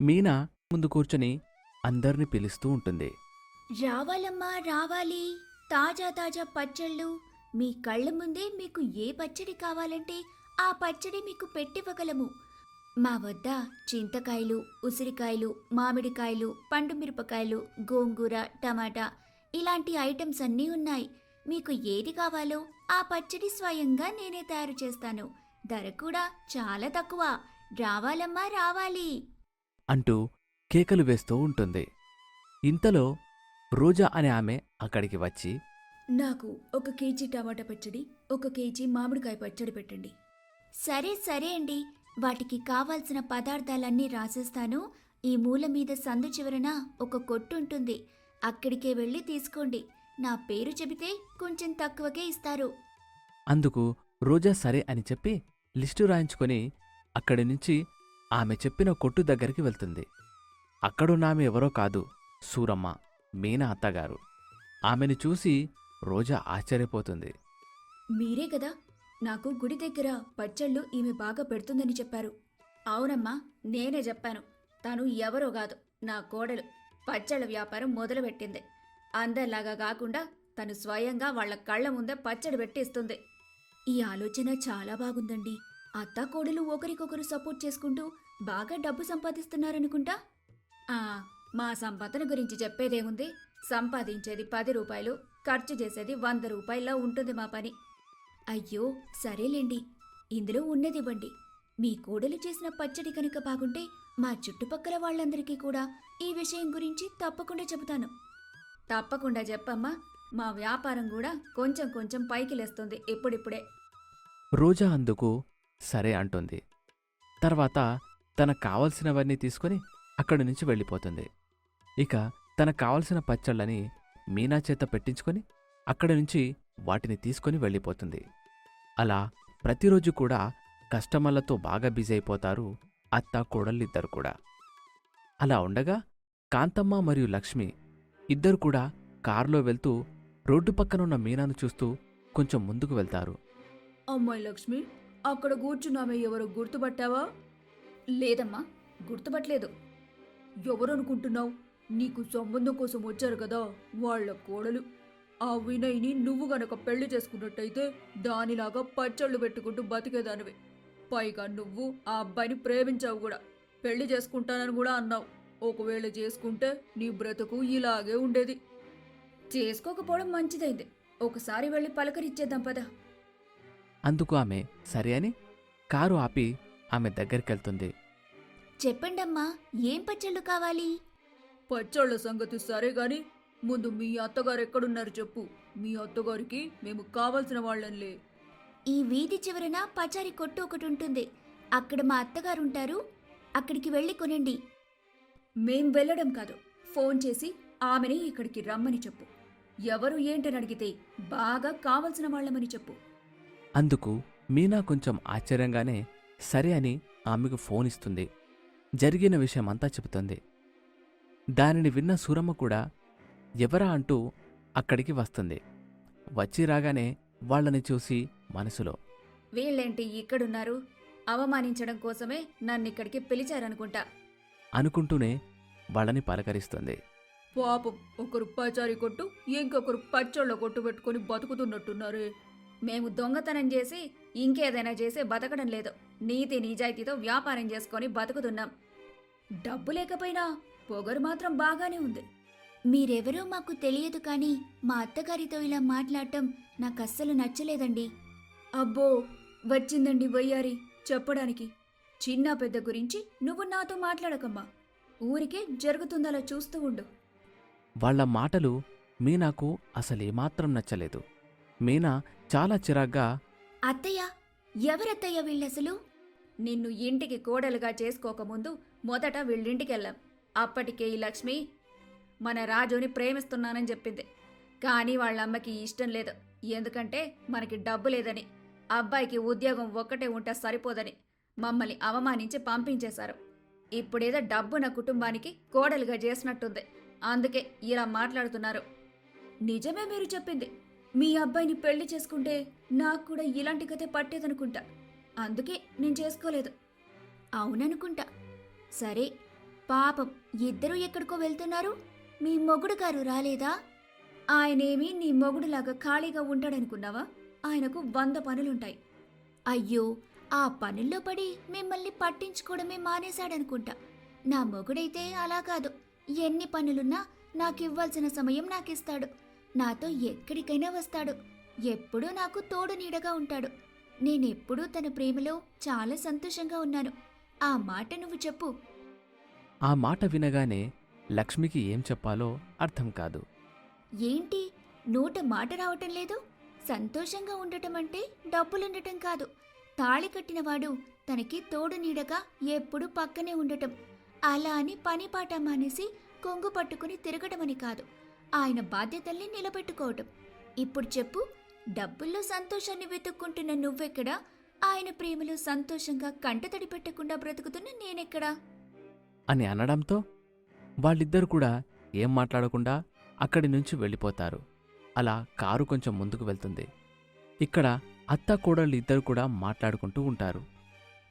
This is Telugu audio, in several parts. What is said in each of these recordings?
మీనా ముందు కూర్చొని అందర్నీ పిలుస్తూ ఉంటుంది. రావాలమ్మా రావాలి. తాజా తాజా పచ్చళ్ళు. మీ కళ్ళ ముందే మీకు ఏ పచ్చడి కావాలంటే ఆ పచ్చడి మీకు పెట్టివ్వగలము. మా వద్ద చింతకాయలు ఉసిరికాయలు మామిడికాయలు పండు మిరపకాయలు గోంగూర టమాటా ఇలాంటి ఐటమ్స్ అన్నీ ఉన్నాయి. మీకు ఏది కావాలో ఆ పచ్చడి స్వయంగా నేనే తయారు చేస్తాను. ధర కూడా చాలా తక్కువ. రావాలమ్మా రావాలి. అంటూ కేకలు వేస్తూ ఉంటుంది. ఇంతలో రోజా అనే ఆమె అక్కడికి వచ్చి నాకు ఒక కేజీ టమాటా పచ్చడి ఒక కేజీ మామిడికాయ పచ్చడి పెట్టండి. సరే సరే అండి. వాటికి కావాల్సిన పదార్థాలన్నీ రాసేస్తాను. ఈ మూల మీద సందు చివరన ఒక కొట్టు ఉంటుంది. అక్కడికే వెళ్ళి తీసుకోండి. నా పేరు చెబితే కొంచెం తక్కువకే ఇస్తారు. అందుకు రోజా సరే అని చెప్పి లిస్టు రాయించుకొని అక్కడి నుంచి ఆమె చెప్పిన కొట్టు దగ్గరికి వెళ్తుంది. అక్కడున్నామె ఎవరో కాదు సూరమ్మ మీనా అత్తగారు. ఆమెను చూసి రోజా ఆశ్చర్యపోతుంది. మీరే కదా నాకు గుడి దగ్గర పచ్చళ్ళు ఈమె బాగా పెడుతుందని చెప్పారు. అవునమ్మా నేనే చెప్పాను. తను ఎవరో కాదు నా కోడలు. పచ్చళ్ళ వ్యాపారం మొదలుపెట్టింది. అందరిలాగా కాకుండా తను స్వయంగా వాళ్ళ కళ్ళ ముందే పచ్చడి పెట్టిస్తుంది. ఈ ఆలోచన చాలా బాగుందండి. అత్త కోడలు ఒకరికొకరు సపోర్ట్ చేసుకుంటూ బాగా డబ్బు సంపాదిస్తున్నారనుకుంటా? ఆ మా సంపాదన గురించి చెప్పేదేముంది? సంపాదించేది పది రూపాయలు ఖర్చు చేసేది వంద రూపాయల ఉంటుంది మా పని. అయ్యో సరేలేండి. ఇందులో ఉన్నదివ్వండి. మీ కోడలు చేసిన పచ్చడి కనుక బాగుంటే మా చుట్టుపక్కల వాళ్ళందరికీ కూడా ఈ విషయం గురించి తప్పకుండా చెబుతాను. తప్పకుండా చెప్పమ్మా. మా వ్యాపారం కూడా కొంచెం కొంచెం పైకి లేస్తుంది ఇప్పుడిప్పుడే రోజా అందుకు సరే అంటుంది. తర్వాత తనకు కావలసినవన్నీ తీసుకొని అక్కడి నుంచి వెళ్ళిపోతుంది. ఇక తనకు కావలసిన పచ్చళ్ళని మీనా చేత పెట్టించుకొని అక్కడి నుంచి వాటిని తీసుకొని వెళ్ళిపోతుంది. అలా ప్రతిరోజు కూడా కస్టమర్లతో బాగా బిజీ అయిపోతారు అత్త కోడళ్ళిద్దరు కూడా. అలా ఉండగా కాంతమ్మ మరియు లక్ష్మి ఇద్దరు కూడా కారులో వెళ్తూ రోడ్డు పక్కనున్న మీనాను చూస్తూ కొంచెం ముందుకు వెళ్తారు. అమ్మాయి లక్ష్మి అక్కడ కూర్చున్నామే ఎవరు గుర్తుపట్టావా? లేదమ్మా గుర్తుపట్టలేదు. ఎవరనుకుంటున్నావు? నీకు సంబంధం కోసం వచ్చారు కదా వాళ్ళ కోడలు. ఆ వినయ్ని నువ్వు గనక పెళ్ళి చేసుకున్నట్టయితే దానిలాగా పచ్చళ్ళు పెట్టుకుంటూ బతికేదానివి. పైగా నువ్వు ఆ అబ్బాయిని ప్రేమించావు కూడా. పెళ్ళి చేసుకుంటానని కూడా అన్నావు. ఒకవేళ చేసుకుంటే నీ బ్రతుకు ఇలాగే ఉండేది. చేసుకోకపోవడం మంచిదైంది. ఒకసారి వెళ్ళి పలకరిచ్చేద్దాం పదా. అందుకు ఆమె సరే అని కారు ఆపి ఆమె దగ్గరికెళ్తుంది. చెప్పండమ్మా ఏం పచ్చళ్ళు కావాలి? పచ్చళ్ళ సంగతి సరే గాని ముందు మీ అత్తగారు ఎక్కడున్నారు చెప్పు. మీ అత్తగారికి మేము కావలసిన వాళ్ళంలే. ఈ వీధి చివరన పచారి కొట్టు ఒకటి ఉంటుంది. అక్కడ మా అత్తగారు ఉంటారు. అక్కడికి వెళ్ళి కొనండి. మేం వెళ్ళడం కాదు. ఫోన్ చేసి ఆమెని ఇక్కడికి రమ్మని చెప్పు. ఎవరు ఏంటని అడిగితే బాగా కావలసిన వాళ్ళమని చెప్పు. అందుకు మీనా కొంచెం ఆశ్చర్యంగానే సరే అని ఆమెకు ఫోన్ ఇస్తుంది. జరిగిన విషయమంతా చెబుతుంది. దానిని విన్న సూరమ్మ కూడా ఎవరా? అంటూ అక్కడికి వస్తుంది. వచ్చి రాగానే వాళ్ళని చూసి మనసులో వీళ్ళేంటి ఇక్కడున్నారు? అవమానించడం కోసమే నన్నిక్కడికి పిలిచారనుకుంటా. అనుకుంటూనే వాళ్ళని పలకరిస్తుంది. పాపం ఒకరు పచారి కొట్టు ఇంకొకరు పచ్చళ్ళ కొట్టు పెట్టుకొని బతుకుతున్నట్టున్నారే. మేము దొంగతనం చేసి ఇంకేదైనా చేసి బతకడం లేదు. నీతి నిజాయితీతో వ్యాపారం చేసుకొని బతుకుతున్నాం. డబ్బు లేకపోయినా పొగరు మాత్రం బాగానే ఉంది. మీరెవరో మాకు తెలియదు కానీ మా అత్తగారితో ఇలా మాట్లాడటం నాకు అస్సలు నచ్చలేదండి. అబ్బో వచ్చిందండి వయ్యారి చెప్పడానికి. చిన్న పెద్ద గురించి నువ్వు నాతో మాట్లాడకమ్మా. ఊరికే జరుగుతుందలా చూస్తూ ఉండు. వాళ్ళ మాటలు మీనాకు అసలేమాత్రం నచ్చలేదు. మీనా చాలా చిరాగ్గా అత్తయ్య ఎవరత్తయ్య వీళ్ళసలు? నిన్ను ఇంటికి కోడలుగా చేసుకోకముందు మొదట వీళ్ళింటికెళ్ళాం. అప్పటికే ఈ లక్ష్మి మన రాజుని ప్రేమిస్తున్నానని చెప్పింది. కానీ వాళ్ళ అమ్మకి ఇష్టం లేదు. ఎందుకంటే మనకి డబ్బు లేదని అబ్బాయికి ఉద్యోగం ఒక్కటే ఉంటే సరిపోదని మమ్మల్ని అవమానించి పంపించేశారు. ఇప్పుడేదో డబ్బు నా కుటుంబానికి కోడలుగా చేసినట్టుంది. అందుకే ఇలా మాట్లాడుతున్నారు. నిజమే మీరు చెప్పింది. మీ అబ్బాయిని పెళ్ళి చేసుకుంటే నాకు కూడా ఇలాంటి కథ పట్టేదనుకుంటా. అందుకే నేను చేసుకోలేదు. అవుననుకుంటా. సరే పాపం ఇద్దరూ ఎక్కడికో వెళ్తున్నారు. మీ మొగుడు గారు రాలేదా? ఆయనేమి నీ మొగుడులాగా ఖాళీగా ఉంటాడనుకున్నావా? ఆయనకు వంద పనులుంటాయి. అయ్యో ఆ పనుల్లో పడి మిమ్మల్ని పట్టించుకోవడమే మానేశాడనుకుంటా. నా మొగుడైతే అలా కాదు. ఎన్ని పనులున్నా నాకివ్వాల్సిన సమయం నాకిస్తాడు. నాతో ఎక్కడికైనా వస్తాడు. ఎప్పుడూ నాకు తోడు నీడగా ఉంటాడు. నేనెప్పుడూ తన ప్రేమలో చాలా సంతోషంగా ఉన్నాను. ఆ మాట నువ్వు చెప్పు. ఆ మాట వినగానే లక్ష్మికి ఏం చెప్పాలో అర్థం కాదు. ఏంటి? నోట మాట రావటం లేదు? సంతోషంగా ఉండటం అంటే డబ్బులుండటం కాదు. తాళి కట్టినవాడు తనకి తోడు నీడగా ఎప్పుడూ పక్కనే ఉండటం. అలా అని పని పాట మానేసి కొంగు పట్టుకుని తిరగటమని కాదు. ఆయన బాధ్యతల్ని నిలబెట్టుకోవటం. ఇప్పుడు చెప్పు డబ్బుల్లో సంతోషాన్ని వెతుక్కుంటున్న నువ్వెక్కడా? ఆయన ప్రేమలో సంతోషంగా కంటతడి పెట్టకుండా బ్రతుకుతున్న నేనెక్కడా? అని అనడంతో వాళ్ళిద్దరు కూడా ఏం మాట్లాడకుండా అక్కడి నుంచి వెళ్ళిపోతారు. అలా కారు కొంచెం ముందుకు వెళ్తుంది. ఇక్కడ అత్త కోడళ్ళు ఇద్దరు కూడా మాట్లాడుకుంటూ ఉంటారు.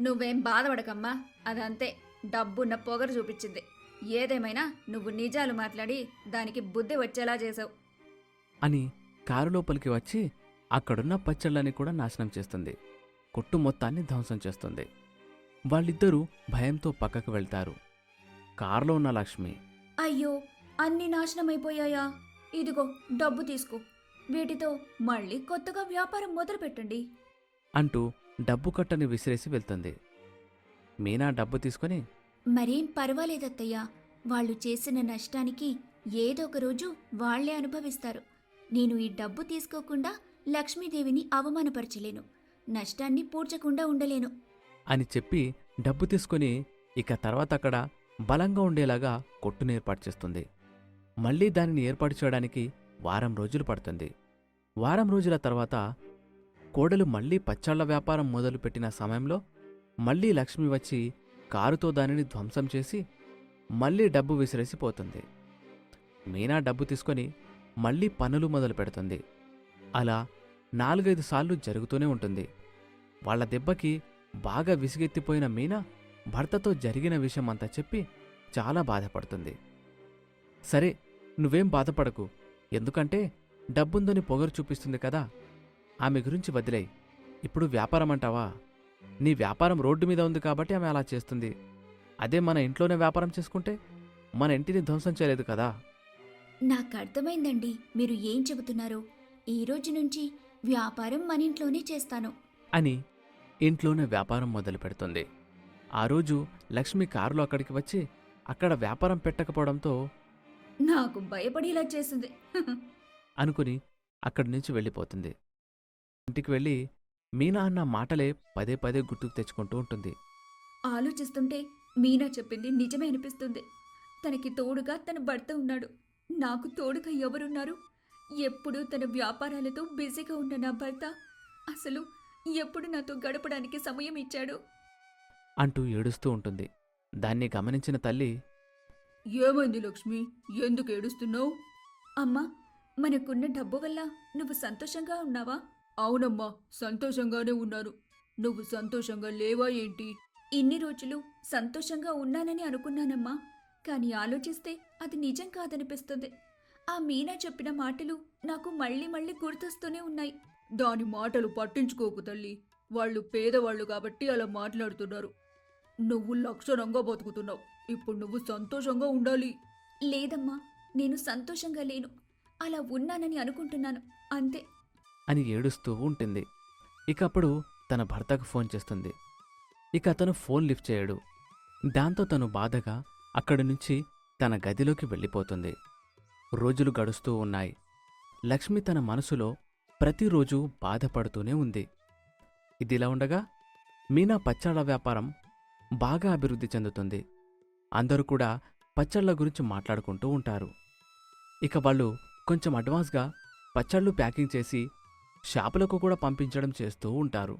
నువ్వేం బాధపడకమ్మా అదంతే. డబ్బున్న పొగరు చూపించింది. ఏదేమైనా నువ్వు నిజాలు మాట్లాడి దానికి బుద్ధి వచ్చేలా చేసావు. అని కారు లోపలికి వచ్చి అక్కడున్న పచ్చళ్ళని కూడా నాశనం చేస్తుంది. కొట్టు మొత్తాన్ని ధ్వంసం చేస్తుంది. వాళ్ళిద్దరూ భయంతో పక్కకు వెళ్తారు. కారులో ఉన్న లక్ష్మి అయ్యో అన్ని నాశనమైపోయాయా? ఇదిగో డబ్బు తీసుకో. వీటితో మళ్ళీ కొత్తగా వ్యాపారం మొదలు పెట్టండి అంటూ డబ్బు కట్టని విసిరేసి వెళ్తుంది. మీనా డబ్బు తీసుకొని మరేం పర్వాలేదత్తయ్యా. వాళ్ళు చేసిన నష్టానికి ఏదో ఒక రోజు వాళ్ళే అనుభవిస్తారు. నేను ఈ డబ్బు తీసుకోకుండా లక్ష్మీదేవిని అవమానపరచలేను. నష్టాన్ని పూడ్చకుండా ఉండలేను. అని చెప్పి డబ్బు తీసుకొని ఇక తర్వాత అక్కడ బలంగా ఉండేలాగా కొట్టును ఏర్పాటు చేస్తుంది. మళ్ళీ దానిని ఏర్పాటు చేయడానికి వారం రోజులు పడుతుంది. వారం రోజుల తర్వాత కోడలు మళ్ళీ పచ్చళ్ళ వ్యాపారం మొదలుపెట్టిన సమయంలో మళ్ళీ లక్ష్మి వచ్చి కారుతో దానిని ధ్వంసం చేసి మళ్ళీ డబ్బు విసిరేసిపోతుంది మీనా డబ్బు తీసుకొని మళ్ళీ పనులు మొదలు పెడుతుంది. అలా నాలుగైదు సార్లు జరుగుతూనే ఉంటుంది. వాళ్ళ దెబ్బకి బాగా విసిగెత్తిపోయిన మీనా భర్తతో జరిగిన విషయం అంతా చెప్పి చాలా బాధపడుతుంది. సరే నువ్వేం బాధపడకు. ఎందుకంటే డబ్బుందని పొగరు చూపిస్తుంది కదా. ఆమె గురించి వదిలేయి. ఇప్పుడు వ్యాపారం అంటావా నీ వ్యాపారం రోడ్డు మీద ఉంది కాబట్టి ఆమె అలా చేస్తుంది. అదే మన ఇంట్లోనే వ్యాపారం చేసుకుంటే మన ఇంటిని ధ్వంసం చేయలేదు కదా? నాకు అర్థమైందండి. మీరు ఏం చెబుతున్నారో. ఈ రోజు నుంచి వ్యాపారం మన ఇంట్లోనే చేస్తాను. అని ఇంట్లోనే వ్యాపారం మొదలు పెడుతుంది. ఆ రోజు లక్ష్మి కారులో అక్కడికి వచ్చి అక్కడ వ్యాపారం పెట్టకపోవడంతో నాకు భయపడేలా చేసింది. అనుకుని అక్కడి నుంచి వెళ్ళిపోతుంది. ఇంటికి వెళ్ళి మీనా అన్న మాటలే పదే పదే గుర్తుకు తెచ్చుకుంటూ ఉంటుంది. ఆలోచిస్తుంటే మీనా చెప్పింది నిజమే అనిపిస్తుంది. తనకి తోడుగా తన భర్త ఉన్నాడు. నాకు తోడుగా ఎవరున్నారు? ఎప్పుడు తన వ్యాపారాలతో బిజీగా ఉన్న నా భర్త అసలు ఎప్పుడు నాతో గడపడానికి సమయం ఇచ్చాడు. అంటూ ఏడుస్తూ ఉంటుంది. దాన్ని గమనించిన తల్లి ఏమైంది లక్ష్మి? ఎందుకు ఏడుస్తున్నావు? అమ్మా మనకున్న డబ్బు వల్ల నువ్వు సంతోషంగా ఉన్నావా? అవునమ్మా సంతోషంగానే ఉన్నాను నువ్వు సంతోషంగా లేవా ఏంటి? ఇన్ని రోజులు సంతోషంగా ఉన్నానని అనుకున్నానమ్మా. కానీ ఆలోచిస్తే అది నిజం కాదనిపిస్తుంది. ఆ మీనా చెప్పిన మాటలు నాకు మళ్ళీ మళ్ళీ గుర్తొస్తూనే ఉన్నాయి. దాని మాటలు పట్టించుకోకు తల్లి. వాళ్ళు పేదవాళ్ళు కాబట్టి అలా మాట్లాడుతున్నారు. నువ్వు లక్షణంగా బతుకుతున్నావు. ఇప్పుడు నువ్వు సంతోషంగా ఉండాలి. లేదమ్మా నేను సంతోషంగా లేను. అలా ఉన్నానని అనుకుంటున్నాను. అంతే. అని ఏడుస్తూ ఉంటుంది. ఇక అప్పుడు తన భర్తకు ఫోన్ చేస్తుంది. ఇక అతను ఫోన్ లిఫ్ట్ చేయడు. దాంతో తను బాధగా అక్కడి నుంచి తన గదిలోకి వెళ్ళిపోతుంది. రోజులు గడుస్తూ ఉన్నాయి. లక్ష్మి తన మనసులో ప్రతిరోజు బాధపడుతూనే ఉంది. ఇదిలా ఉండగా మీనా పచ్చళ్ళ వ్యాపారం బాగా అభివృద్ధి చెందుతుంది. అందరూ కూడా పచ్చళ్ళ గురించి మాట్లాడుకుంటూ ఉంటారు. ఇక వాళ్ళు కొంచెం అడ్వాన్స్గా పచ్చళ్ళు ప్యాకింగ్ చేసి షాపులకు కూడా పంపించడం చేస్తూ ఉంటారు.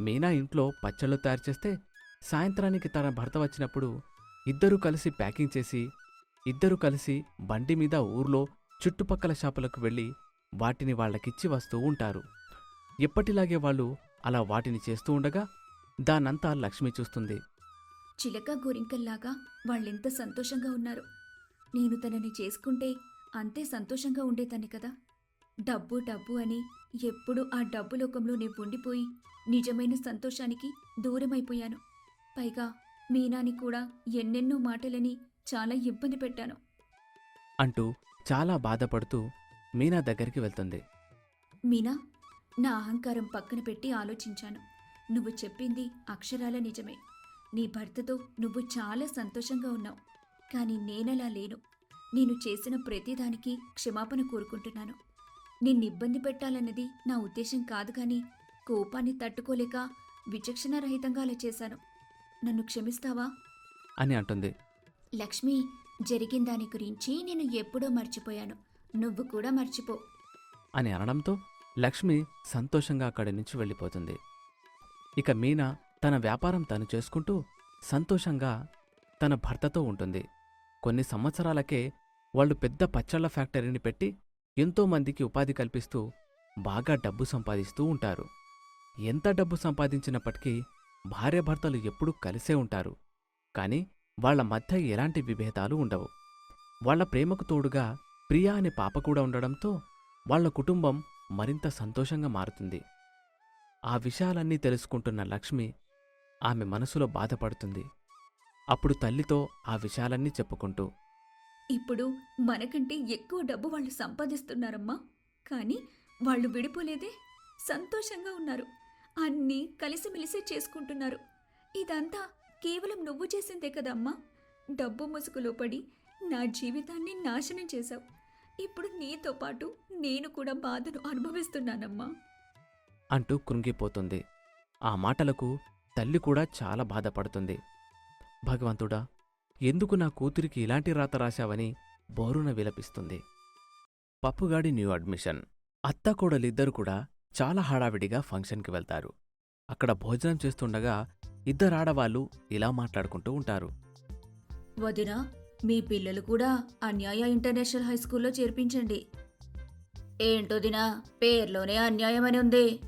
మీనా ఇంట్లో పచ్చళ్ళు తయారు చేస్తే సాయంత్రానికి తన భర్త వచ్చినప్పుడు ఇద్దరూ కలిసి ప్యాకింగ్ చేసి ఇద్దరూ కలిసి బండి మీద ఊర్లో చుట్టుపక్కల షాపులకు వెళ్ళి వాటిని వాళ్ళకిచ్చి వస్తూ ఉంటారు. ఎప్పటిలాగే వాళ్ళు అలా వాటిని చేస్తూ ఉండగా దానంతా లక్ష్మి చూస్తుంది. చిలక గోరింకల్లాగా వాళ్ళెంత సంతోషంగా ఉన్నారు. నేను తనని చేసుకుంటే అంతే సంతోషంగా ఉండేదాన్ని కదా. డబ్బు డబ్బు అని ఎప్పుడు ఆ డబ్బు లోకంలో నేను ఉండిపోయి నిజమైన సంతోషానికి దూరమైపోయాను. పైగా మీనాని కూడా ఎన్నెన్నో మాటలని చాలా ఇబ్బంది పెట్టాను. అంటూ చాలా బాధపడుతూ మీనా దగ్గరికి వెళ్తుంది. మీనా నా అహంకారం పక్కన పెట్టి ఆలోచించాను. నువ్వు చెప్పింది అక్షరాల నిజమే. నీ భర్తతో నువ్వు చాలా సంతోషంగా ఉన్నావు. కానీ నేనలా లేను. నేను చేసిన ప్రతిదానికి క్షమాపణ కోరుకుంటున్నాను. నిన్ను ఇబ్బంది పెట్టాలన్నది నా ఉద్దేశం కాదు కానీ కోపాన్ని తట్టుకోలేక విచక్షణారహితంగా అలా చేశాను. నన్ను క్షమిస్తావా? అని అంటుంది. లక్ష్మి జరిగిన దాని గురించి నేను ఎప్పుడో మర్చిపోయాను. నువ్వు కూడా మర్చిపో. అని అనడంతో లక్ష్మి సంతోషంగా అక్కడి నుంచి వెళ్ళిపోతుంది. ఇక మీనా తన వ్యాపారం తను చేసుకుంటూ సంతోషంగా తన భర్తతో ఉంటుంది. కొన్ని సంవత్సరాలకే వాళ్ళు పెద్ద పచ్చళ్ళ ఫ్యాక్టరీని పెట్టి ఎంతోమందికి ఉపాధి కల్పిస్తూ బాగా డబ్బు సంపాదిస్తూ ఉంటారు. ఎంత డబ్బు సంపాదించినప్పటికీ భార్యాభర్తలు ఎప్పుడూ కలిసే ఉంటారు. కానీ వాళ్ళ మధ్య ఎలాంటి విభేదాలు ఉండవు. వాళ్ళ ప్రేమకు తోడుగా ప్రియా అనే పాప కూడా ఉండడంతో వాళ్ళ కుటుంబం మరింత సంతోషంగా మారుతుంది. ఆ విషయాలన్నీ తెలుసుకుంటున్న లక్ష్మి ఆమె మనసులో బాధపడుతుంది. అప్పుడు తల్లితో ఆ విషయాలన్నీ చెప్పుకుంటూ ఇప్పుడు మనకంటే ఎక్కువ డబ్బు వాళ్ళు సంపాదిస్తున్నారమ్మా. కానీ వాళ్ళు విడిపోలేదే సంతోషంగా ఉన్నారు. అన్నీ కలిసిమెలిసి చేసుకుంటున్నారు. ఇదంతా కేవలం నువ్వు చేసిందే కదమ్మా. డబ్బు ముసుగులో పడి నా జీవితాన్ని నాశనం చేశావు. ఇప్పుడు నీతో పాటు నేను కూడా బాధను అనుభవిస్తున్నానమ్మా. అంటూ కృంగిపోతుంది. ఆ మాటలకు తల్లి కూడా చాలా బాధపడుతుంది. భగవంతుడా ఎందుకు నా కూతురికి ఇలాంటి రాత రాశావని బోరున విలపిస్తుంది. పప్పుగాడి న్యూ అడ్మిషన్. అత్త కోడలిద్దరు కూడా చాలా హడావిడిగా ఫంక్షన్కి వెళ్తారు. అక్కడ భోజనం చేస్తుండగా ఇద్దరాడవాళ్ళు ఇలా మాట్లాడుకుంటూ ఉంటారు. వదిన మీ పిల్లలు కూడా అన్యాయ ఇంటర్నేషనల్ హై స్కూల్లో చేర్పించండి. ఏంటోదినా పేర్లోనే అన్యాయం అని ఉంది.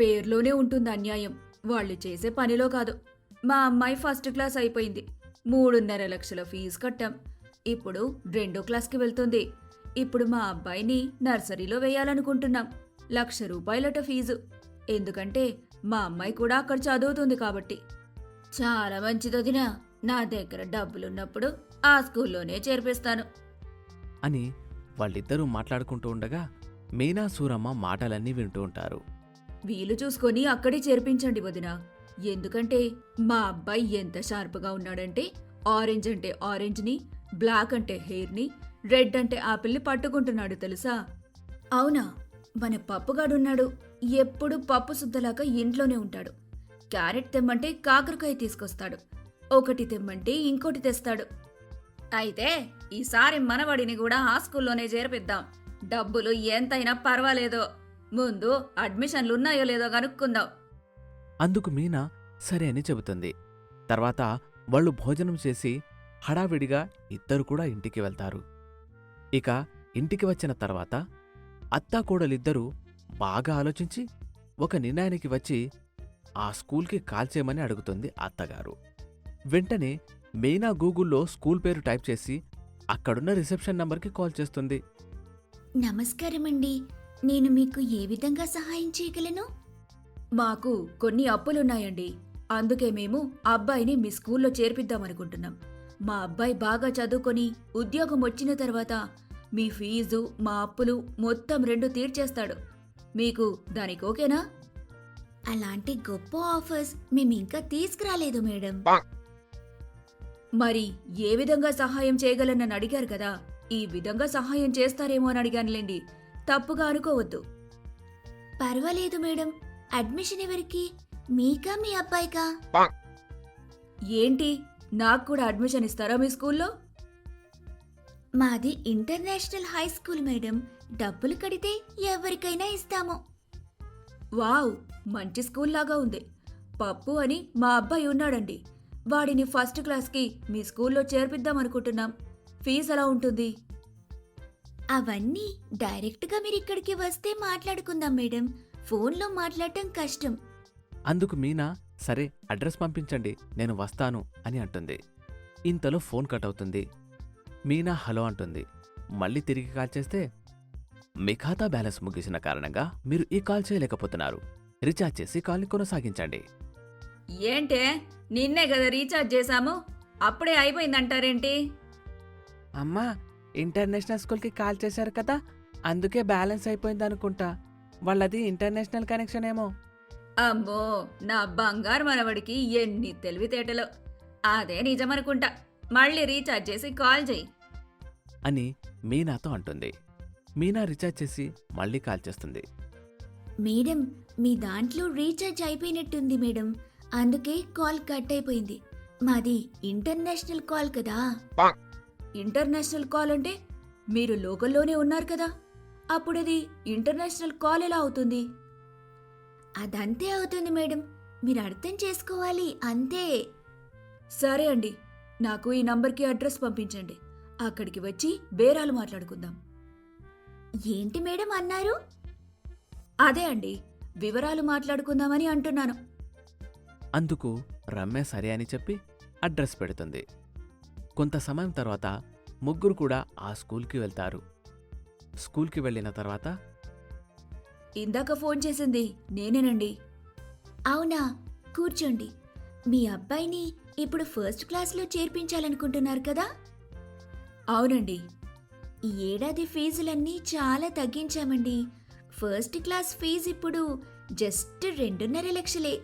పేర్లోనే ఉంటుంది అన్యాయం. వాళ్ళు చేసే పనిలో కాదు. మా అమ్మాయి ఫస్ట్ క్లాస్ అయిపోయింది. మూడున్నర లక్షల ఫీజు కట్టాం. ఇప్పుడు రెండో క్లాస్కి వెళ్తుంది. ఇప్పుడు మా అబ్బాయిని నర్సరీలో వేయాలనుకుంటున్నాం. లక్ష రూపాయలట ఫీజు. ఎందుకంటే మా అమ్మాయి కూడా అక్కడ చదువుతుంది కాబట్టి. చాలా మంచిదొదినా నా దగ్గర డబ్బులున్నప్పుడు ఆ స్కూల్లోనే చేర్పిస్తాను. అని వాళ్ళిద్దరూ మాట్లాడుకుంటూ ఉండగా మీనా సూరమ్మ మాటలన్నీ వింటూ ఉంటారు. వీలు చూసుకొని అక్కడే చేర్పించండి వదిన. ఎందుకంటే మా అబ్బాయి ఎంత షార్ప్గా ఉన్నాడంటే ఆరెంజ్ అంటే ఆరెంజ్ని బ్లాక్ అంటే హెయిర్ని రెడ్ అంటే ఆపిల్ని పట్టుకుంటున్నాడు తెలుసా? అవునా? మన పప్పుగాడున్నాడు. ఎప్పుడు పప్పు శుద్ధలాగా ఇంట్లోనే ఉంటాడు. క్యారెట్ తెమ్మంటే కాకరకాయ తీసుకొస్తాడు. ఒకటి తెమ్మంటే ఇంకోటి తెస్తాడు. అయితే ఈసారి మనవడిని కూడా ఆ స్కూల్లోనే చేర్పిద్దాం. డబ్బులు ఎంతైనా పర్వాలేదో. ముందు అడ్మిషన్లు ఉన్నాయో లేదో కనుక్కుందాం. అందుకు మీనా సరే అని చెబుతుంది. తర్వాత వాళ్ళు భోజనం చేసి హడావిడిగా ఇద్దరు కూడా ఇంటికి వెళ్తారు. ఇక ఇంటికి వచ్చిన తర్వాత అత్తాకోడలిద్దరూ బాగా ఆలోచించి ఒక నిర్ణయానికి వచ్చి ఆ స్కూల్కి కాల్ చేయమని అడుగుతుంది అత్తగారు. వెంటనే మీనా గూగుల్లో స్కూల్ పేరు టైప్ చేసి అక్కడున్న రిసెప్షన్ నంబర్కి కాల్ చేస్తుంది. నమస్కారమండి. నేను మీకు ఏ విధంగా సహాయం చేయగలను? మాకు కొన్ని అప్పులున్నాయండి. అందుకే మేము అబ్బాయిని మీ స్కూల్లో చేర్పిద్దామనుకుంటున్నాం. మా అబ్బాయి బాగా చదువుకొని ఉద్యోగం వచ్చిన తర్వాత మీ ఫీజు మా అప్పులు మొత్తం రెండు తీర్చేస్తాడు. మీకు దానికి ఓకేనా? అలాంటి గొప్ప ఆఫర్స్ మేము ఇంకా తీసుకురాలేదు మేడం. మరి ఏ విధంగా సహాయం చేయగలనని అడిగారు కదా. ఈ విధంగా సహాయం చేస్తారేమో అని అడిగానులేండి. తప్పుగా అనుకోవద్దు. పర్వాలేదు మేడం. అడ్మిషన్ ఎవరికి? మీకా మీ అబ్బాయికా? ఏంటి? నాకు కూడా అడ్మిషన్ ఇస్తారా మీ స్కూల్లో? మాది ఇంటర్నేషనల్ హై స్కూల్ మేడం. డబ్బులు కడితే ఎవరికైనా ఇస్తాము. వావ్ మంచి స్కూల్ లాగా ఉంది. పప్పు అని మా అబ్బాయి ఉన్నాడండి. వాడిని ఫస్ట్ క్లాస్కి మీ స్కూల్లో చేర్పిద్దాం అనుకుంటున్నాం. ఫీజు ఎలా ఉంటుంది? అవన్నీ డైరెక్ట్గా మీరు ఇక్కడికి వస్తే మాట్లాడుకుందాం మేడం. ఫోన్లో మాట్లాడటం కష్టం. అందుకు మీనా సరే అడ్రస్ పంపించండి నేను వస్తాను అని అంటుంది. ఇంతలో ఫోన్ కట్ అవుతుంది. మీనా హలో అంటుంది. మళ్ళీ తిరిగి కాల్ చేస్తే మీ ఖాతా బ్యాలెన్స్ ముగిసిన కారణంగా మీరు ఈ కాల్ చేయలేకపోతున్నారు. రీఛార్జ్ చేసి కాల్ని కొనసాగించండి. ఏంటే? నిన్నే కదా రీఛార్జ్ చేశాము? అప్పుడే అయిపోయిందంటారేంటి? అమ్మా ఇంటర్నేషనల్ స్కూల్కి కాల్ చేశారు కదా అందుకే బ్యాలెన్స్ అయిపోయింది అనుకుంటా వాళ్ళది ఇంటర్నేషనల్ కనెక్షన్ ఏమో. అమ్మో నా బంగారు మనవడికి ఎన్ని తెలివితేటలో. అదే నిజమనుకుంటా మళ్ళీ రీఛార్జ్ చేసి కాల్ చేయి. అని మీనాతో అంటుంది. మీనా రీఛార్జ్ చేసి మళ్ళీ కాల్ చేస్తుంది. మేడం మీ దాంట్లో రీఛార్జ్ అయిపోయినట్టుంది మేడం. అందుకే కాల్ కట్ అయిపోయింది. మాది ఇంటర్నేషనల్ కాల్ కదా. ఇంటర్నేషనల్ కాల్ అంటే మీరు లోకల్లోనే ఉన్నారు కదా. అప్పుడది ఇంటర్నేషనల్ కాల్ ఎలా అవుతుంది? అదంతే అవుతుంది మేడం. మీరు అర్థం చేసుకోవాలి అంతే. సరే అండి. నాకు ఈ నంబర్కి అడ్రస్ పంపించండి. అక్కడికి వచ్చి బేరాలు మాట్లాడుకుందాం. ఏంటి మేడం అన్నారు? అదే అండి. వివరాలు మాట్లాడుకుందామని అంటున్నాను. అందుకు రమ్య సరే అని చెప్పి అడ్రస్ పెడుతుంది. కొంత సమయం తర్వాత ముగ్గురు కూడా ఆ స్కూల్కి వెళ్తారు. స్కూల్కి వెళ్ళిన తర్వాత? ఇందాక ఫోన్ చేసింది నేనేనండి. అవునా కూర్చోండి. మీ అబ్బాయిని ఇప్పుడు ఫస్ట్ క్లాస్లో చేర్పించాలనుకుంటున్నారు కదా? అవునండి. ఈ ఏడాది ఫీజులన్నీ చాలా తగ్గించామండి. ఫస్ట్ క్లాస్ ఫీజు ఇప్పుడు జస్ట్ రెండున్నర లక్షలే.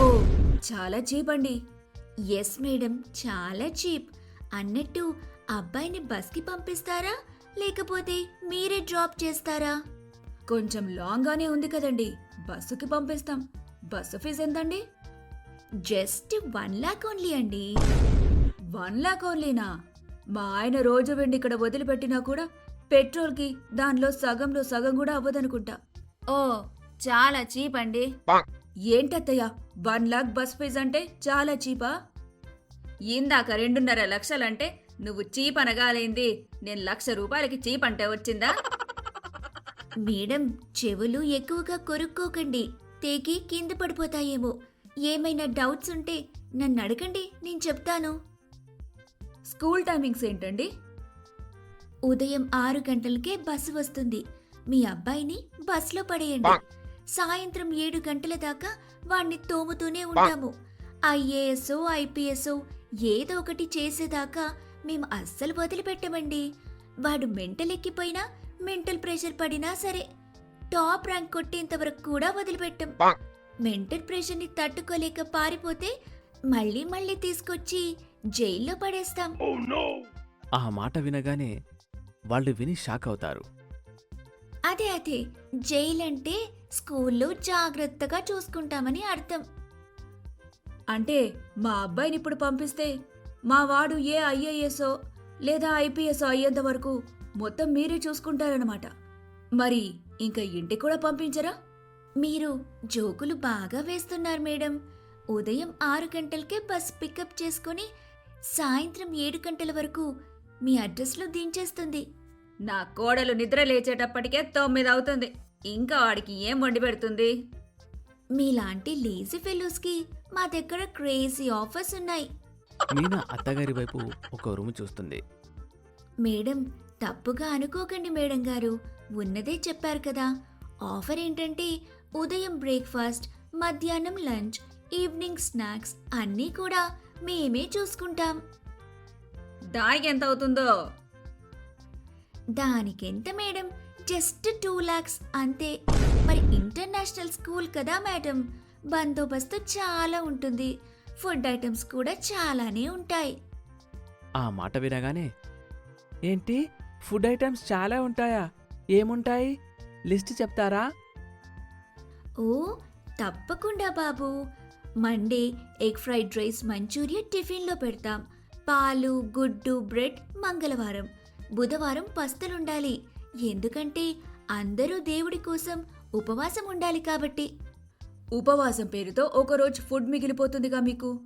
ఓ చాలా చీప్ అండి. ఎస్ మేడం చాలా చీప్. అన్నట్టు అబ్బాయిని బస్కి పంపిస్తారా? లేకపోతే మీరే డ్రాప్ చేస్తారా? కొంచెం లాంగ్గానే ఉంది కదండి. బస్సుకి పంపిస్తాం. బస్సు ఫీజు ఎంతండి? జస్ట్ వన్ లాక్ ఓన్లీ అండి. వన్ లాక్ ఓన్లీనా? మా ఆయన రోజు వెండి ఇక్కడ వదిలిపెట్టినా కూడా పెట్రోల్కి దానిలో సగంలో సగం కూడా అవ్వదనుకుంటా. ఓ చాలా చీప్ అండి. ఏంటత్తయ్య వన్ లాక్ బస్ ఫీజ్ అంటే చాలా చీపా? ఇందాక రెండున్నర లక్షలంటే నువ్వు చీప్ అనగాలేంది నేను లక్ష రూపాయలకి చీప్ అంటే వచ్చిందా? మేడం చెవులు ఎక్కువగా కొరుక్కోకండి. తేగి కింద పడిపోతాయేమో. ఏమైనా డౌట్స్ ఉంటే నన్ను అడగండి నేను చెప్తాను. స్కూల్ టైమింగ్స్ ఏంటండి? ఉదయం ఆరు గంటలకే బస్సు వస్తుంది. మీ అబ్బాయిని బస్సులో పడేయండి. సాయంత్రం ఏడు గంటల దాకా వాణ్ణి తోముతూనే ఉంటాము. ఐఏఎస్ ఐపీఎస్ ఏదో ఒకటి చేసేదాకా మేము అస్సలు వదిలిపెట్టమండి. వాడు మెంటల్ ఎక్కిపోయినా మెంటల్ ప్రెషర్ పడినా సరే టాప్ ర్యాంక్ కొట్టేంత వరకు కూడా వదిలిపెట్టం. మెంటల్ ప్రెషర్ని తట్టుకోలేక పారిపోతే మళ్ళీ మళ్ళీ తీసుకొచ్చి జైల్లో పడేస్తాం. ఆ మాట వినగానే వాళ్ళు విని షాక్ అవుతారు. అదే అదే. జైలు అంటే స్కూల్లో జాగ్రత్తగా చూసుకుంటామని అర్థం. అంటే మా అబ్బాయిని ఇప్పుడు పంపిస్తే మా వాడు ఏ ఐఏఎస్ఓ లేదా ఐపీఎస్ అయ్యేంత వరకు మొత్తం మీరే చూసుకుంటారనమాట మరి ఇంకా ఇంటికి కూడా పంపించరా? మీరు జోకులు బాగా వేస్తున్నారు మేడం. ఉదయం ఆరు గంటలకే బస్ పికప్ చేసుకుని సాయంత్రం ఏడు గంటల వరకు మీ అడ్రస్లో దించేస్తుంది. నా కోడలు నిద్ర లేచేటప్పటికే తొమ్మిది అవుతుంది. ఇంకా వాడికి ఏం వండి పెడుతుంది? మీలాంటి లేజీ ఫెలోస్కి మా దగ్గర క్రేజీ ఆఫర్స్ ఉన్నాయి. మీనా అత్తగారి వైపు ఒక రూమ్ చూస్తుంది. మేడం తప్పుగా అనుకోకండి మేడం గారు. ఉన్నదే చెప్పారు కదా. ఆఫర్ ఏంటంటే ఉదయం బ్రేక్ఫాస్ట్ మధ్యాహ్నం లంచ్ ఈవినింగ్ స్నాక్స్ అన్నీ కూడా మేమే చూసుకుంటాం. దానికి ఎంత అవుతుందో? దానికెంత మేడం? జస్ట్ టూ లాక్స్ అంతే. మరి ఇంటర్నేషనల్ స్కూల్ కదా మేడం? బందోబస్తు చాలా ఉంటుంది. ఫుడ్ ఐటమ్స్ కూడా చాలానే ఉంటాయి. ఆ మాట వినగానే ఏంటి? ఫుడ్ ఐటమ్స్ చాలా ఉంటాయా? ఏముంటాయి? లిస్ట్ చెప్తారా? ఓ తప్పకుండా బాబు. Monday egg fried rice Manchurian టిఫిన్లో పెడతాం. పాలు గుడ్డు బ్రెడ్ మంగళవారం. బుధవారం పస్తులుండాలి. ఎందుకంటే అందరూ దేవుడి కోసం ఉపవాసం ఉండాలి కాబట్టి. ఉపవాసం పేరుతో ఒకరోజు ఫుడ్ మిగిలిపోతుందిగా మీకు?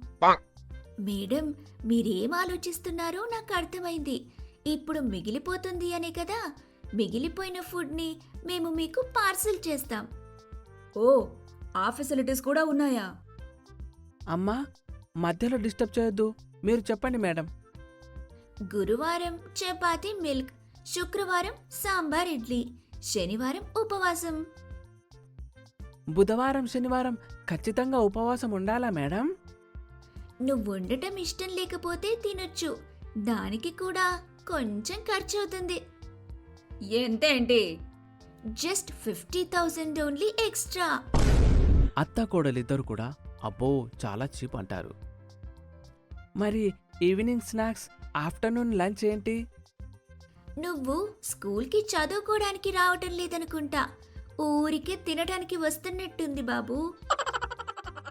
మేడం మీరేం ఆలోచిస్తున్నారో నాకు అర్థమైంది. ఇప్పుడు మిగిలిపోతుంది అనే కదా మిగిలిపోయిన ఫుడ్ని మేము మీకు పార్సిల్ చేస్తాం. ఓ ఆ ఫెసిలిటీస్ కూడా ఉన్నాయా? అమ్మా మధ్యలో డిస్టర్బ్ చేయొద్దు. మీరు చెప్పండి మేడం. గురువారం చపాతి మిల్క్. శుక్రవారం సాంబార్ ఇడ్లీ. శనివారం ఉపవాసం. బుధవారం శనివారం ఖచ్చితంగా ఉపవాసం ఉండాలా మేడం? నువ్వు ఉండటం ఇష్టం లేకపోతే తినొచ్చు. దానికి కూడా కొంచెం ఖర్చు అవుతుంది ఎంతేంటి just fifty thousand only extra. అత్త కోడలిద్దరు కూడా అబ్బో చాలా చీప్ అంటారు. మరి ఈవినింగ్ స్నాక్స్ ఆఫ్టర్నూన్ లంచ్ ఏంటి? నువ్వు స్కూల్కి చదువుకోవడానికి రావటం లేదనుకుంటా. ఊరికే తినడానికి వస్తున్నట్టుంది బాబు.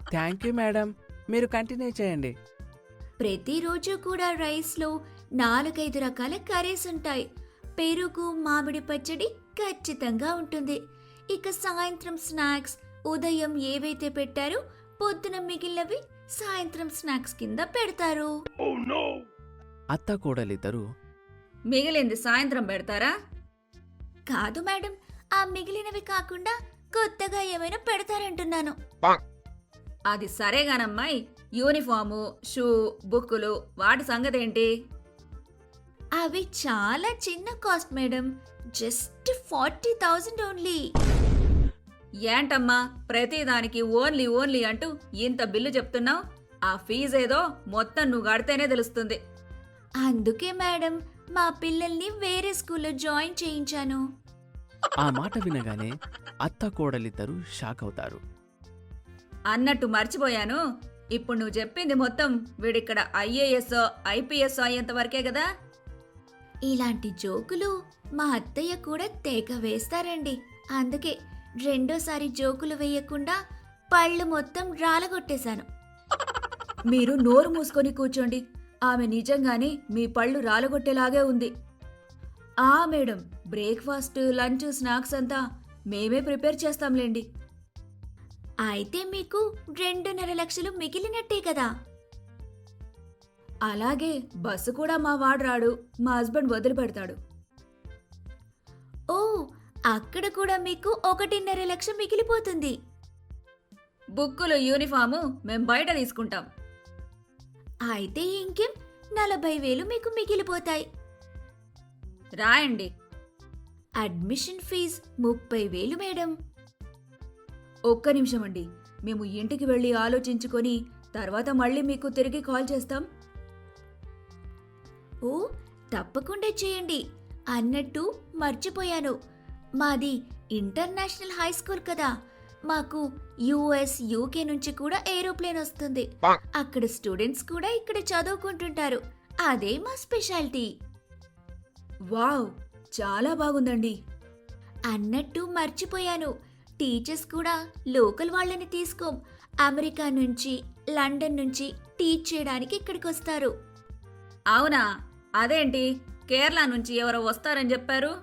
Thank you madam. మీరు కంటిన్యూ చేయండి. ప్రతిరోజు కూడా రైస్లో నాలుగైదు రకాల కర్రీస్ ఉంటాయి. పెరుగు మామిడి పచ్చడి ఖచ్చితంగా ఉంటుంది. ఇక సాయంత్రం స్నాక్స్ ఉదయం ఏవైతే పెట్టారో పొద్దున మిగిలినవి సాయంత్రం స్నాక్స్ కింద పెడతారు. అత్త కోడలిద్దరూ మిగిలింది సాయంత్రం పెడతారా? కాదు మేడం ఆ మిగిలినవి కాకుండా కొత్తగా ఏమైనా పెడతారంటున్నాను. అది సరేగానమ్మాయి యూనిఫాము షూ బుక్కులు వాటి సంగతి ఏంటి అవి చాలా చిన్న cost madam just forty thousand only. ఏంటమ్మా ప్రతిదానికి ఓన్లీ ఓన్లీ అంటూ ఇంత బిల్లు చెప్తున్నావు? ఆ ఫీజేదో మొత్తం నువ్వు కడితేనే తెలుస్తుంది. అందుకే మేడం మా పిల్లల్ని వేరే స్కూల్లో జాయిన్ చేయించాను. ఆ మాట వినగానే అత్త కోడలిద్దరూ షాక్ అవుతారు అన్నట్టు మర్చిపోయాను. ఇప్పుడు నువ్వు చెప్పింది మొత్తం వీడిక్కడ ఐఏఎస్ ఐపీఎస్ అయ్యేంత వరకే కదా? ఇలాంటి జోకులు మా అత్తయ్య కూడా తెగ వేస్తారండి. అందుకే రెండోసారి జోకులు వేయకుండా పళ్ళు మొత్తం రాలగొట్టేశాను. మీరు నోరు మూసుకొని కూర్చోండి. ఆమె నిజంగానే మీ పళ్ళు రాలగొట్టేలాగే ఉంది. ఆ మేడం. బ్రేక్ఫాస్ట్ లంచ్ స్నాక్స్ అంతా మేమే ప్రిపేర్ చేస్తాంలేండి. అయితే మీకు రెండున్నర లక్షలు మిగిలినట్టే కదా? అలాగే బస్సు కూడా మా వాడు రాడు. మా హస్బెండ్ వదిలిపెడతాడు. ఓ అక్కడ కూడా మీకు ఒకటిన్నర లక్ష మిగిలిపోతుంది. బుక్కులు యూనిఫాము మేం బయట తీసుకుంటాం. అయితే ఇంకేం? నలభై వేలు మీకు మిగిలిపోతాయి. రాయండి. అడ్మిషన్ ఫీజ్ ముప్పై వేలు మేడం. ఒక్క నిమిషం అండి మేము ఇంటికి వెళ్ళి ఆలోచించుకొని తర్వాత మళ్ళీ మీకు తిరిగి కాల్ చేస్తాం. ఓ తప్పకుండా చేయండి. అన్నట్టు మర్చిపోయాను. మాది ఇంటర్నేషనల్ హై స్కూల్ కదా. మాకు యుఎస్ యూకే నుంచి కూడా ఏరోప్లేన్ వస్తుంది. అక్కడ స్టూడెంట్స్ కూడా ఇక్కడ చదువుకుంటుంటారు. అదే మా స్పెషాలిటీ. వావ్ చాలా బాగుందండి. అన్నట్టు మర్చిపోయాను. టీచర్స్ కూడా లోకల్ వాళ్ళని తీసుకోం. అమెరికా నుంచి లండన్ నుంచి టీచ్ చేయడానికి ఇక్కడికి వస్తారు అవునా? అదేంటి? కేరళ నుంచి ఎవరో వస్తారని చెప్పారు?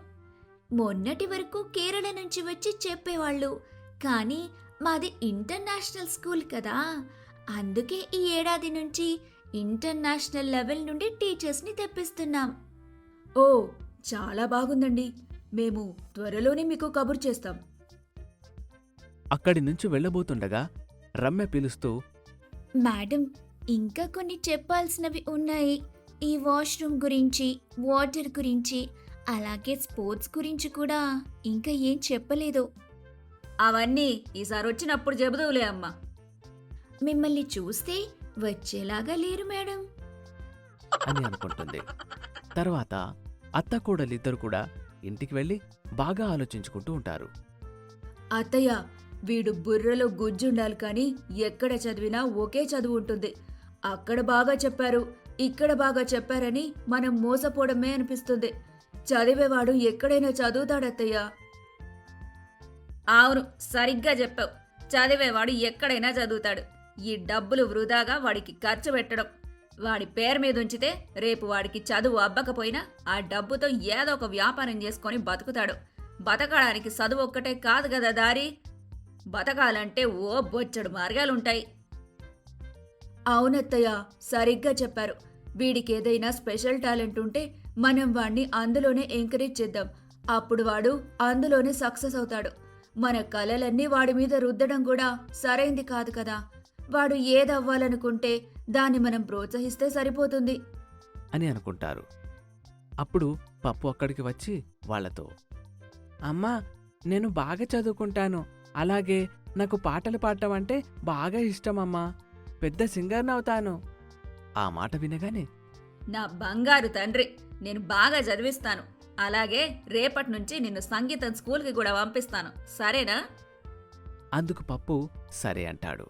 మొన్నటి వరకు కేరళ నుంచి వచ్చి చెప్పేవాళ్ళు. కానీ మాది ఇంటర్నేషనల్ స్కూల్ కదా. అందుకే ఈ ఏడాది నుంచి ఇంటర్నేషనల్ లెవెల్ నుండి టీచర్స్ని తెప్పిస్తున్నాం. ఓ చాలా బాగుందండి. మేము త్వరలోనే మీకు కబుర్ చేస్తాం. అక్కడి నుంచి వెళ్ళబోతుండగా రమ్య పిలుస్తూ మేడం ఇంకా కొన్ని చెప్పాల్సినవి ఉన్నాయి. ఈ వాష్రూమ్ గురించి వాటర్ గురించి అలాగే స్పోర్ట్స్ గురించి కూడా ఇంకా ఏం చెప్పలేదు. అవన్నీ ఈసారి వచ్చినప్పుడు చెబుదువులే అమ్మా. మిమ్మల్ని చూస్తే వచ్చేలాగా లేరు మేడం. అని అనుకుంటుంది. తర్వాత అత్తకోడలిద్దరు కూడా ఇంటికి వెళ్ళి బాగా ఆలోచించుకుంటూ ఉంటారు. అత్తయ్య వీడు బుర్రలో గుజ్జుండాలి కానీ ఎక్కడ చదివినా ఒకే చదువు ఉంటుంది. అక్కడ బాగా చెప్పారు ఇక్కడ బాగా చెప్పారని మనం మోసపోవడమే అనిపిస్తుంది. చదివేవాడు ఎక్కడైనా చదువుతాడత్తయ్య? అవును సరిగ్గా చెప్పావు. చదివేవాడు ఎక్కడైనా చదువుతాడు. ఈ డబ్బులు వృధాగా వాడికి ఖర్చు పెట్టడం. వాడి పేరు మీద ఉంచితే రేపు వాడికి చదువు అబ్బకపోయినా ఆ డబ్బుతో ఏదో ఒక వ్యాపారం చేసుకొని బతుకుతాడు. బతకడానికి చదువు ఒక్కటే కాదు కదా దారి? బతకాలంటే ఓ బొచ్చడు మార్గాలుంటాయి. అవునత్తయ్య సరిగ్గా చెప్పారు. వీడికి ఏదైనా స్పెషల్ టాలెంట్ ఉంటే మనం వాణ్ణి అందులోనే ఎంకరేజ్ చేద్దాం. అప్పుడు వాడు అందులోనే సక్సెస్ అవుతాడు. మన కలలన్నీ వాడి మీద రుద్దడం కూడా సరైంది కాదు కదా? వాడు ఏదవ్వాలనుకుంటే దాన్ని మనం ప్రోత్సహిస్తే సరిపోతుంది. అని అనుకుంటారు. అప్పుడు పప్పు అక్కడికి వచ్చి వాళ్ళతో అమ్మా నేను బాగా చదువుకుంటాను. అలాగే నాకు పాటలు పాడటం అంటే బాగా ఇష్టమమ్మా. పెద్ద సింగర్ని అవుతాను. ఆ మాట వినగానే నా బంగారు తండ్రి నేను బాగా చదివిస్తాను. అలాగే రేపటి నుంచి నిన్ను సంగీతం స్కూల్కి కూడా పంపిస్తాను. సరేనా? అందుకు పప్పు సరే అంటాడు.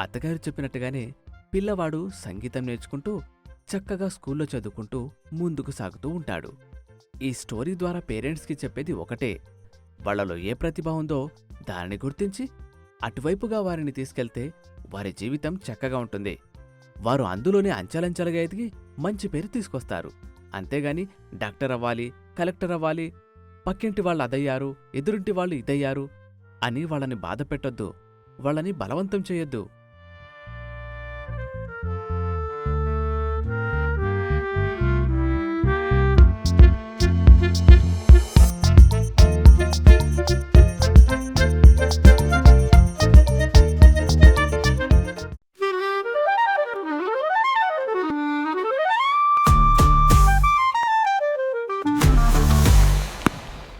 అత్తగారు చెప్పినట్టుగానే పిల్లవాడు సంగీతం నేర్చుకుంటూ చక్కగా స్కూల్లో చదువుకుంటూ ముందుకు సాగుతూ ఉంటాడు. ఈ స్టోరీ ద్వారా పేరెంట్స్కి చెప్పేది ఒకటే వాళ్ళలో ఏ ప్రతిభ ఉందో దానిని గుర్తించి అటువైపుగా వారిని తీసుకెళ్తే వారి జీవితం చక్కగా ఉంటుంది. వారు అందులోనే అంచెలంచెలుగా ఎదిగి మంచి పేరు తీసుకొస్తారు. అంతేగాని డాక్టర్ అవ్వాలి కలెక్టర్ అవ్వాలి పక్కింటి వాళ్ళు అదయ్యారు ఎదురింటి వాళ్ళు ఇదయ్యారు అని వాళ్ళని బాధ పెట్టొద్దు వాళ్ళని బలవంతం చేయొద్దు.